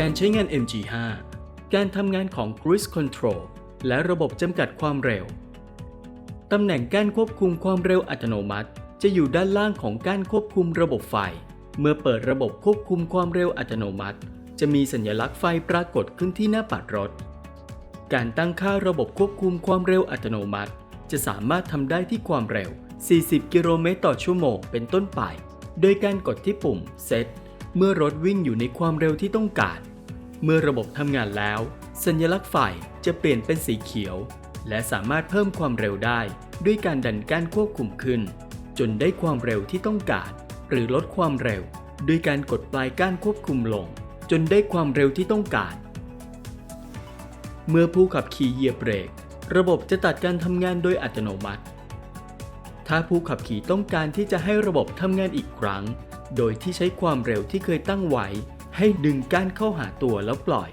การใช้งาน MG5 การทำงานของ Cruise Control และระบบจำกัดความเร็ว ตำแหน่งกานควบคุมความเร็วอัตโนมัติ จะอยู่ด้านล่างของกานควบคุมระบบไฟ เมื่อเปิดระบบควบคุมความเร็วอัตโนมัติ จะมีสัญลักษณ์ไฟปรากฏขึ้นที่หน้าปัดรถ การตั้งค่าระบบควบคุมความเร็วอัตโนมัติ จะสามารถทำได้ที่ความเร็ว 40 กิโลเมตรต่อชั่วโมงเป็นต้นไป โดยการกดที่ปุ่ม Set เมื่อรถวิ่งอยู่ในความเร็วที่ต้องการ เมื่อระบบทำงานแล้ว สัญลักษณ์ไฟจะเปลี่ยนเป็นสีเขียว และสามารถเพิ่มความเร็วได้ ด้วยการดันก้านควบคุมขึ้น จนได้ความเร็วที่ต้องการ หรือลดความเร็ว ด้วยการกดปลายก้านควบคุมลง จนได้ความเร็วที่ต้องการ เมื่อผู้ขับขี่เหยียบเบรก ระบบจะตัดการทำงานโดยอัตโนมัติ ถ้าผู้ขับขี่ต้องการที่จะให้ระบบทำงานอีกครั้ง โดยที่ใช้ความเร็วที่เคยตั้งไว้ ให้ดึงก้านเข้าหาตัวแล้วปล่อย